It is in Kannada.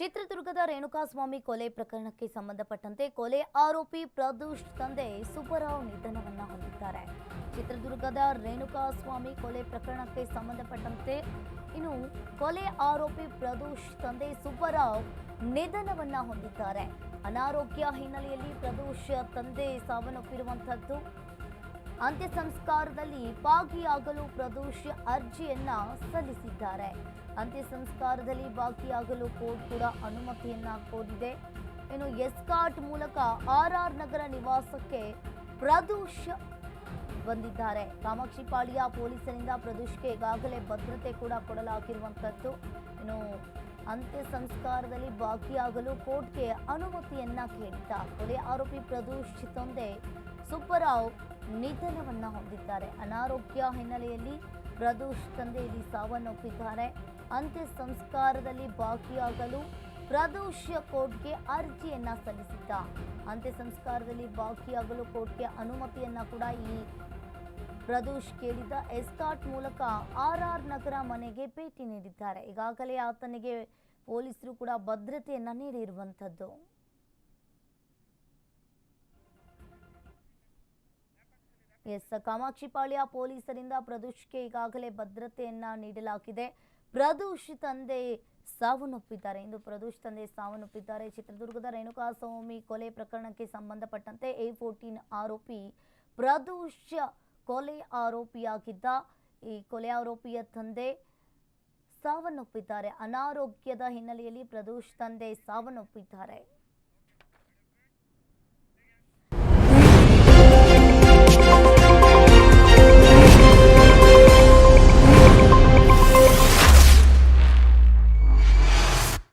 ಚಿತ್ರದುರ್ಗದ ರೇಣುಕಾಸ್ವಾಮಿ ಕೊಲೆ ಪ್ರಕರಣಕ್ಕೆ ಸಂಬಂಧಪಟ್ಟಂತೆ ಕೊಲೆ ಆರೋಪಿ ಪ್ರದೂಷ್ ತಂದೆ ಸುಬ್ಬರಾವ್ ನಿಧನವನ್ನ ಹೊಂದಿದ್ದಾರೆ. ಚಿತ್ರದುರ್ಗದ ರೇಣುಕಾಸ್ವಾಮಿ ಕೊಲೆ ಪ್ರಕರಣಕ್ಕೆ ಸಂಬಂಧಪಟ್ಟಂತೆ ಇನ್ನು ಕೊಲೆ ಆರೋಪಿ ಪ್ರದೂಷ್ ತಂದೆ ಸುಬ್ಬರಾವ್ ನಿಧನವನ್ನ ಹೊಂದಿದ್ದಾರೆ. ಅನಾರೋಗ್ಯ ಹಿನ್ನೆಲೆಯಲ್ಲಿ ಪ್ರದೂಷ್ ತಂದೆ ಸಾವನ್ನಪ್ಪಿರುವಂತದ್ದು ಅಂತ್ಯ ಸಂಸ್ಕಾರದಲ್ಲಿ ಭಾಗಿಯಾಗಲು ಪ್ರದೋಷ ಅರ್ಜಿಯನ್ನ ಸಲ್ಲಿಸಿದ್ದಾರೆ. ಅಂತ್ಯ ಸಂಸ್ಕಾರದಲ್ಲಿ ಭಾಗಿಯಾಗಲು ಕೋರ್ಟ್ ಕೂಡ ಅನುಮತಿಯನ್ನ ಕೋರಿದೆ. ಇನ್ನು ಎಸ್ಕಾಟ್ ಮೂಲಕ ಆರ್ ಆರ್ ನಗರ ನಿವಾಸಕ್ಕೆ ಪ್ರದೋಷ್ ಬಂದಿದ್ದಾರೆ. ಕಾಮಾಕ್ಷಿಪಾಳ್ಯ ಪೊಲೀಸರಿಂದ ಪ್ರದೋಷ್ಗೆ ಈಗಾಗಲೇ ಭದ್ರತೆ ಕೂಡ ಕೊಡಲಾಗಿರುವಂಥದ್ದು ಇನ್ನು ಅಂತ್ಯ ಸಂಸ್ಕಾರದಲ್ಲಿ ಭಾಗಿಯಾಗಲು ಕೋರ್ಟ್ಗೆ ಅನುಮತಿಯನ್ನ ಕೇಳಿದ್ದ. ಕೊಲೆ ಆರೋಪಿ ಪ್ರದೋಷ್ ತಂದೆ ಸುಬ್ಬರಾವ್ ನಿಧನವನ್ನ ಹೊಂದಿದ್ದಾರೆ. ಅನಾರೋಗ್ಯ ಹಿನ್ನೆಲೆಯಲ್ಲಿ ಪ್ರದೋಷ್ ತಂದೆಯಲ್ಲಿ ಸಾವನ್ನಪ್ಪಿದ್ದಾರೆ. ಅಂತ್ಯ ಸಂಸ್ಕಾರದಲ್ಲಿ ಭಾಗಿಯಾಗಲು ಪ್ರದೋಷ ಕೋರ್ಟ್ಗೆ ಅರ್ಜಿಯನ್ನ ಸಲ್ಲಿಸಿದ್ದ. ಅಂತ್ಯ ಸಂಸ್ಕಾರದಲ್ಲಿ ಭಾಗಿಯಾಗಲು ಕೋರ್ಟ್ಗೆ ಅನುಮತಿಯನ್ನ ಕೂಡ ಈ ಪ್ರದೋಷ್ ಕೇಳಿದ ಎಸ್ಕಾಟ್ ಮೂಲಕ ಆರ್ ಆರ್ ನಗರ ಮನೆಗೆ ಭೇಟಿ ನೀಡಿದ್ದಾರೆ. ಈಗಾಗಲೇ ಆತನಿಗೆ ಪೊಲೀಸರು ಕೂಡ ಭದ್ರತೆಯನ್ನ ನೀಡಿರುವಂಥದ್ದು. ಎಸ್ ಕಾಮಾಕ್ಷಿಪಾಳ್ಯ ಪೊಲೀಸರಿಂದ ಪ್ರದೋಷ್ಗೆ ಈಗಾಗಲೇ ಭದ್ರತೆಯನ್ನ ನೀಡಲಾಗಿದೆ. ಪ್ರದೂಷ್ ತಂದೆ ಸಾವನ್ನಪ್ಪಿದ್ದಾರೆ. ಇಂದು ಪ್ರದೂಷ್ ತಂದೆ ಸಾವನ್ನಪ್ಪಿದ್ದಾರೆ. ಚಿತ್ರದುರ್ಗದ ರೇಣುಕಾಸ್ವಾಮಿ ಕೊಲೆ ಪ್ರಕರಣಕ್ಕೆ ಸಂಬಂಧಪಟ್ಟಂತೆ ಎ ಫೋರ್ಟೀನ್ ಆರೋಪಿ, ಪ್ರದೂಷ ಕೊಲೆ ಆರೋಪಿಯಾಗಿದ್ದ ಈ ಕೊಲೆ ಆರೋಪಿಯ ತಂದೆ ಸಾವನ್ನಪ್ಪಿದ್ದಾರೆ. ಅನಾರೋಗ್ಯದ ಹಿನ್ನೆಲೆಯಲ್ಲಿ ಪ್ರದೂಷ್ ತಂದೆ ಸಾವನ್ನಪ್ಪಿದ್ದಾರೆ.